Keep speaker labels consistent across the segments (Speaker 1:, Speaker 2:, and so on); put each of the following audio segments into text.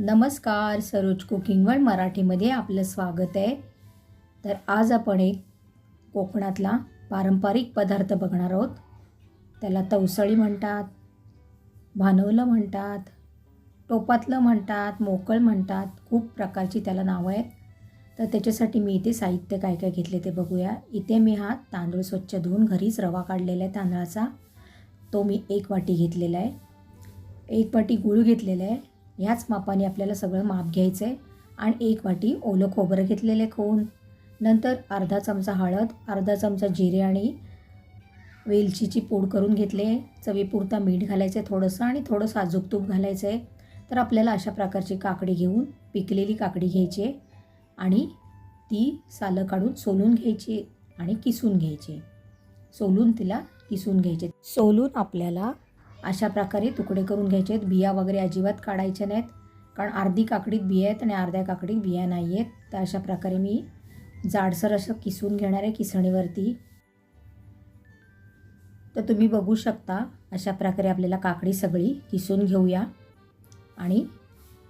Speaker 1: नमस्कार Saroj cooking world मराठीमध्ये आपलं स्वागत आहे. तर आज आपण एक कोकणातला पारंपरिक पदार्थ बघणार आहोत. त्याला तवसळी म्हणतात भानवलं म्हणतात टोपातलं म्हणतात मोकळ म्हणतात खूप प्रकारची त्याला नावं आहेत. तर त्याच्यासाठी मी इथे साहित्य काय काय घेतले ते बघूया. इथे मी हा तांदूळ स्वच्छ धुवून घरीच रवा काढलेला आहे तांदळाचा. तो मी एक वाटी घेतलेला आहे. एक वाटी गूळ घेतलेला आहे. ह्याच मापाने आपल्याला सगळं माप घ्यायचं आहे आणि एक वाटी ओलं खोबरं घेतलेलं आहे नंतर अर्धा चमचा हळद अर्धा चमचा जिरे आणि वेलचीची पूड करून घेतले चवीपुरता मीठ घालायचं आहे थोडंसं आणि थोडं साजूक तूप घालायचं आहे तर आपल्याला अशा प्रकारची काकडी घेऊन पिकलेली काकडी घ्यायची आहे. आणि ती सालं काढून सोलून घ्यायची आणि किसून घ्यायची सोलून तिला किसून घ्यायचे सोलून आपल्याला अशा प्रकारे तुकडे करून घ्यायचे आहेत. बिया वगैरे अजिबात काढायच्या नाहीत. कारण अर्धी काकडीत बिया आहेत आणि अर्ध्या काकडीत बिया नाही आहेत. तर अशा प्रकारे मी जाडसर असं किसून घेणार आहे किसणीवरती. तर तुम्ही बघू शकता अशा प्रकारे आपल्याला काकडी सगळी किसून घेऊया. आणि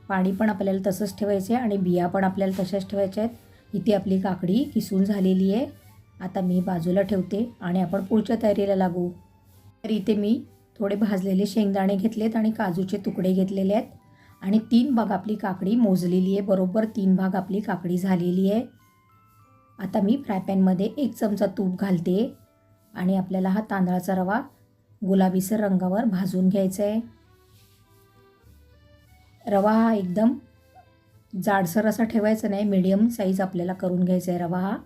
Speaker 1: पाणी पण आपल्याला तसंच ठेवायचं आहे आणि बिया पण आपल्याला तशाच ठेवायच्या आहेत. इथे आपली काकडी किसून झालेली आहे. आता मी बाजूला ठेवते आणि आपण पुढच्या तयारीला लागू. तर इथे मी थोडे भाजलेले शेंगदाणे घेतलेत आणि काजूचे तुकडे घेतलेले आहेत. आणि तीन भाग आपली काकडी मोजलेली आहे. बरोबर तीन भाग आपली काकडी झालेली आहे. आता मी फ्रायपॅनमध्ये एक चमचा तूप घालते. आणि आपल्याला हा तांदळाचा रवा गुलाबीसर रंगावर भाजून घ्यायचा आहे रवा हा एकदम जाडसर असा ठेवायचा नाही. मीडियम साईज आपल्याला करून घ्यायचा आहे रवा हा.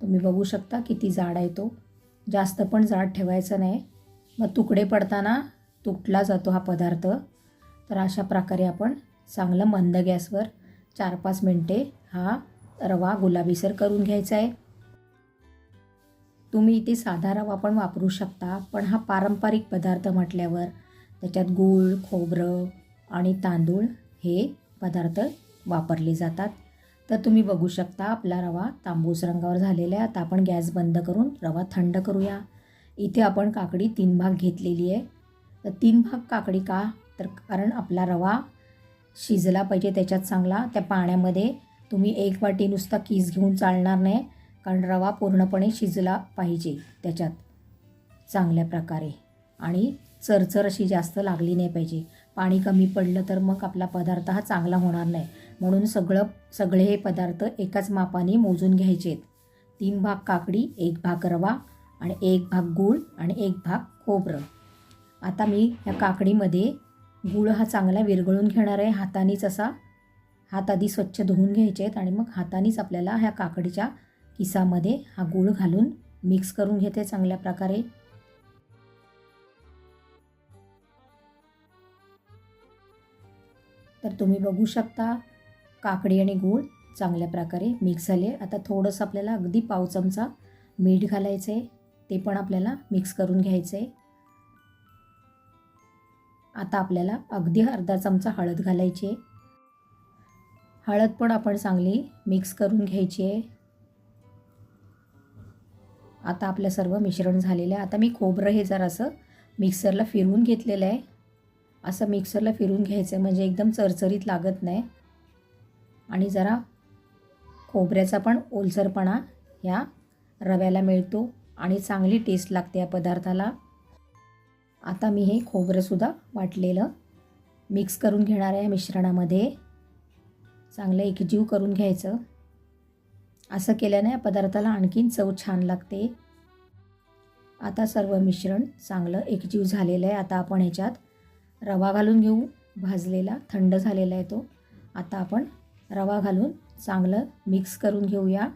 Speaker 1: तुम्ही बघू शकता किती जाड आहे तो. जास्त पण जाड ठेवायचा नाही. मग तुकडे पडताना तुटला जातो हा पदार्थ. तर अशा प्रकारे आपण चांगलं मंद गॅसवर चार पाच मिनटे हा रवा गुलाबीसर करून घ्यायचा आहे. तुम्ही इथे साधा रवा पण वापरू शकता पण हा पारंपरिक पदार्थ म्हटल्यावर त्याच्यात गूळ खोबरं आणि तांदूळ हे पदार्थ वापरले जातात. तर तुम्ही बघू शकता आपला रवा तांबूस रंगावर झालेला आहे. आता आपण गॅस बंद करून रवा थंड करूया. इथे आपण काकडी तीन भाग घेतलेली आहे. तर तीन भाग काकडी का? तर कारण आपला रवा शिजला पाहिजे त्याच्यात चांगला. त्या पाण्यामध्ये तुम्ही एक वाटी नुसता कीस घेऊन चालणार नाही कारण रवा पूर्णपणे शिजला पाहिजे त्याच्यात. चांगल्या प्रकारे. आणि चरचर अशी जास्त लागली नाही पाहिजे. पाणी कमी पडलं तर मग आपला पदार्थ हा चांगला होणार नाही. म्हणून सगळं सगळे हे पदार्थ एकाच मापाने मोजून घ्यायचे आहेत तीन भाग काकडी एक भाग रवा. आणि एक भाग गूळ आणि एक भाग खोबरं. आता मी ह्या काकडीमध्ये गूळ हा चांगला विरघळून घेणार आहे. हातानेच असा हात आधी स्वच्छ धुवून घ्यायचे आहेत आणि मग हातानेच आपल्याला ह्या काकडीच्या किसामध्ये हा गूळ घालून मिक्स करून घेते चांगल्या प्रकारे. तर तुम्ही बघू शकता काकडी आणि गूळ चांगल्या प्रकारे मिक्स झाले. आता थोडंसं आपल्याला अगदी पाव चमचा मीठ घालायचं आहे ते पण आपल्याला मिक्स करून घ्यायचं. आहे आता आपल्याला अगदी अर्धा चमचा हळद घालायची आहे. हळद पण आपण चांगली मिक्स करून घ्यायची आहे. आता आपलं सर्व मिश्रण झालेलं आहे. आता मी खोबरं हे जरासं मिक्सरला फिरवून घेतलेलं आहे. असं मिक्सरला फिरून घ्यायचं आहे. म्हणजे एकदम चरचरीत लागत नाही. आणि जरा खोबऱ्याचा पण ओलसरपणा ह्या रव्याला मिळतो. आणि चांगली टेस्ट लागते या पदार्थाला. आता मी हे खोबरंसुद्धा वाटलेलं मिक्स करून घेणार आहे मिश्रणामध्ये. चांगलं एकजीव करून घ्यायचं. असं केल्याने या पदार्थाला आणखीन चव छान लागते. आता सर्व मिश्रण चांगलं एकजीव झालेलं आहे. आता आपण ह्याच्यात रवा घालून घेऊ. भाजलेला थंड झालेला आहे तो. आता आपण रवा घालून चांगलं मिक्स करून घेऊया.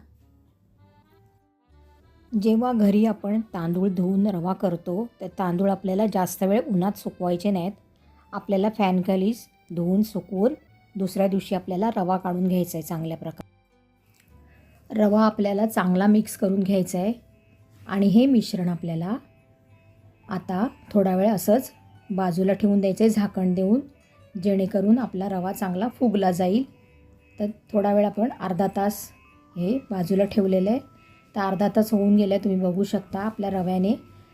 Speaker 1: जेव्हा घरी आपण तांदूळ धुवून रवा करतो तर तांदूळ आपल्याला जास्त वेळ उन्हात सुकवायचे नाहीत. आपल्याला फॅनखालीच धुवून सुकवून दुसऱ्या दिवशी आपल्याला रवा काढून घ्यायचा आहे चांगल्या प्रकारे. रवा आपल्याला चांगला मिक्स करून घ्यायचा आहे आणि हे मिश्रण आपल्याला आता थोडा वेळ असंच बाजूला ठेवून द्यायचं आहे झाकण देऊन जेणेकरून आपला रवा चांगला फुगला जाईल. तर थोडा वेळ आपण अर्धा तास हे बाजूला ठेवलेलं आहे तर अर्धा तास होऊन गेलं आहे तुम्ही बघू शकता आपल्या रव्याने.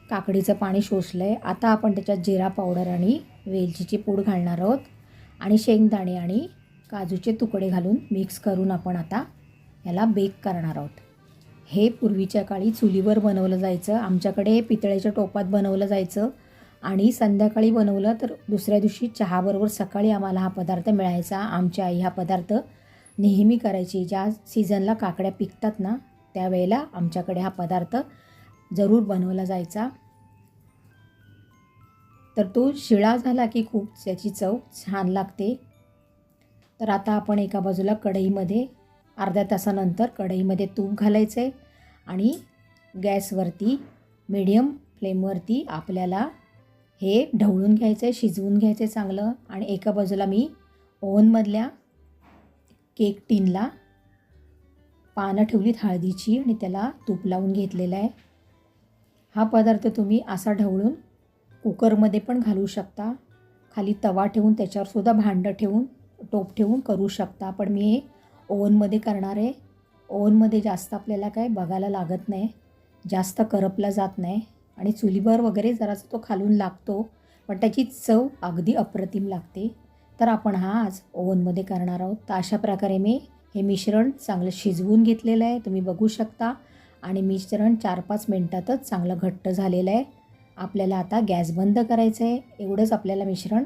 Speaker 1: काकडीचं पाणी शोषलं आहे आता आपण त्याच्यात जिरा पावडर आणि वेलचीची पूड घालणार आहोत. आणि शेंगदाणे आणि काजूचे तुकडे घालून मिक्स करून आपण आता याला बेक करणार आहोत. हे पूर्वीच्या काळी चुलीवर बनवलं जायचं. आमच्याकडे पितळ्याच्या टोपात बनवलं जायचं. आणि संध्याकाळी बनवलं तर दुसऱ्या दिवशी चहाबरोबर सकाळी आम्हाला हा पदार्थ मिळायचा. आमची आई हा पदार्थ नेहमी करायची. ज्या सीझनला काकड्या पिकतात ना त्यावेळेला आमच्याकडे हा पदार्थ जरूर बनवला जायचा. तर तो शिळा झाला की खूप त्याची चव छान लागते. तर आता आपण एका बाजूला कढईमध्ये अर्ध्या तासानंतर कढईमध्ये तूप घालायचं आहे आणि गॅसवरती मीडियम फ्लेमवरती आपल्याला हे ढवळून घ्यायचं आहे शिजवून घ्यायचं आहे चांगलं. आणि एका बाजूला मी ओव्हनमधल्या केक टीनला पानं ठेवलीत हळदीची आणि त्याला तूप लावून घेतलेलं आहे. हा पदार्थ तुम्ही असा ढवळून कुकरमध्ये पण घालू शकता. खाली तवा ठेवून त्याच्यावर सुद्धा भांडं ठेवून टोप ठेवून करू शकता. पण मी हे ओव्हनमध्ये करणार आहे. ओव्हनमध्ये जास्त आपल्याला काय बघायला लागत नाही. जास्त करपला जात नाही. आणि चुलीवर वगैरे जरासा तो खालून लागतो पण त्याची चव अगदी अप्रतिम लागते. तर आपण हा आज ओव्हनमध्ये करणार आहोत. तर अशा प्रकारे मी हे मिश्रण चांगलं शिजवून घेतलेलं आहे तुम्ही बघू शकता. आणि मिश्रण चार पाच मिनटातच चांगलं घट्ट झालेलं आहे. आपल्याला आता गॅस बंद करायचं आहे. एवढंच आपल्याला मिश्रण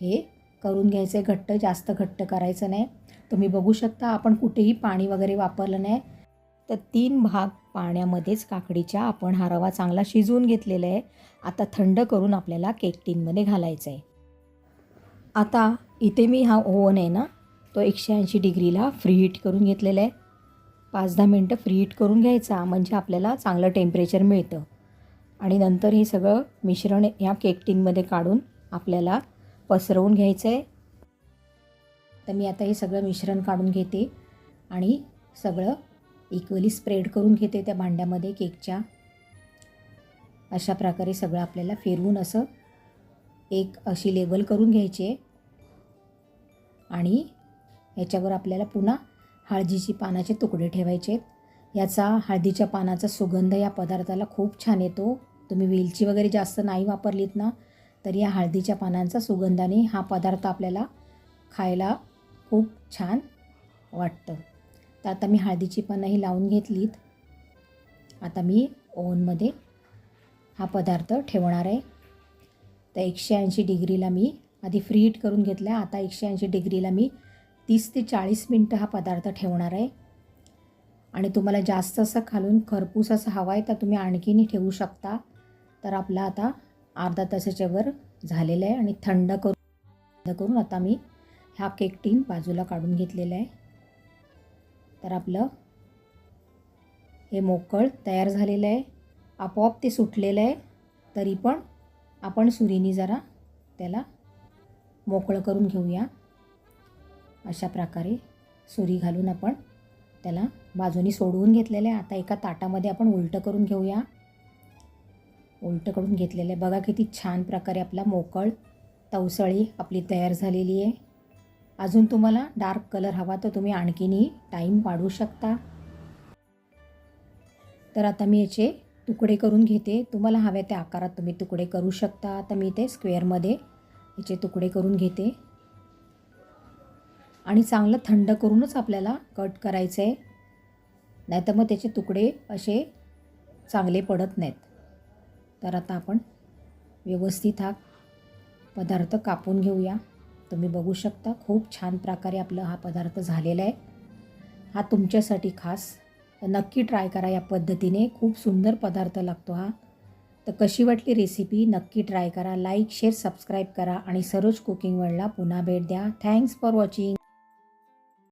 Speaker 1: हे करून घ्यायचं आहे घट्ट जास्त घट्ट करायचं नाही. तुम्ही बघू शकता आपण कुठेही पाणी वगैरे वापरलं नाही. तर तीन भाग पाण्यामध्येच काकडीच्या आपण हा रवा चांगला शिजवून घेतलेला आहे. आता थंड करून आपल्याला केक टीनमध्ये घालायचं आहे आता इथे मी हा ओव्हन आहे ना तो एकशे ऐंशी डिग्रीला फ्री हीट करून घेतलेला आहे. पाच दहा मिनटं फ्री हीट करून घ्यायचा म्हणजे आपल्याला चांगलं टेम्परेचर मिळतं. आणि नंतर हे सगळं मिश्रण ह्या केक टिनमध्ये काढून आपल्याला पसरवून घ्यायचं आहे. तर मी आता हे सगळं मिश्रण काढून घेते आणि सगळं इक्वली स्प्रेड करून घेते त्या भांड्यामध्ये केकच्या अशा प्रकारे सगळं आपल्याला फिरवून असं एक अशी लेबल करून घ्यायची आहे. आणि याच्यावर आपल्याला पुन्हा हळदीची पानाचे तुकडे ठेवायचे आहेत. याचा हळदीच्या पानाचा सुगंध या पदार्थाला खूप छान येतो. तुम्ही वेलची वगैरे जास्त नाही वापरलीत ना तर या हळदीच्या पानांचा सुगंधाने हा पदार्थ आपल्याला खायला खूप छान वाटतं. तर आता मी हळदीची पानंही लावून घेतलीत. आता मी ओव्हनमध्ये हा पदार्थ ठेवणार आहे. तर एकशे ऐंशी डिग्रीला मी आधी फ्री हीट करून घेतला. आहे आता एकशे ऐंशी डिग्रीला मी तीस ते चाळीस मिनटं हा पदार्थ ठेवणार आहे. आणि तुम्हाला जास्त असं खालून खरपूस असं हवा आहे तर तुम्ही आणखीनही ठेवू शकता. तर आपला आता अर्धा तासाच्या वर झालेलं आहे आणि थंड करून थंड करून आता मी हा केक टीन बाजूला काढून घेतलेला आहे. तर आपलं हे मोकळ तयार झालेलं आहे. आपोआप ते सुटलेलं आहे. तरी पण आपण सुरीनी जरा त्याला मोकळं करून घेऊया. अशा प्रकारे सुरी घालून आपण त्याला बाजूनी सोडवून घेतलेलं आहे आता एका ताटामध्ये आपण उलटं करून घेऊया. उलटं करून घेतलेलं आहे बघा किती छान प्रकारे आपला मोकळ तवसळी आपली तयार झालेली आहे. अजून तुम्हाला डार्क कलर हवा तर तुम्ही आणखीनही टाईम वाढवू शकता. तर आता मी याचे तुकडे करून घेते. तुम्हाला हव्या त्या आकारात तुम्ही तुकडे करू शकता. तर मी ते स्क्वेअरमध्ये याचे तुकडे करून घेते. आणि चांगलं थंड करूनच आपल्याला कट करायचं आहे नाहीतर मग त्याचे तुकडे असे चांगले पडत नाहीत. तर आता आपण व्यवस्थित हा पदार्थ कापून घेऊया. तुम्ही बघू शकता खूप छान प्रकारे आपलं हा पदार्थ झालेला आहे. हा तुमच्यासाठी खास. तर नक्की ट्राय करा या पद्धतीने. खूप सुंदर पदार्थ लागतो हा. तर कशी वाटली रेसिपी? नक्की ट्राय करा. लाईक शेअर सबस्क्राईब करा आणि सरोज कुकिंग वर्ल्डला पुन्हा भेट द्या. Thanks for watching.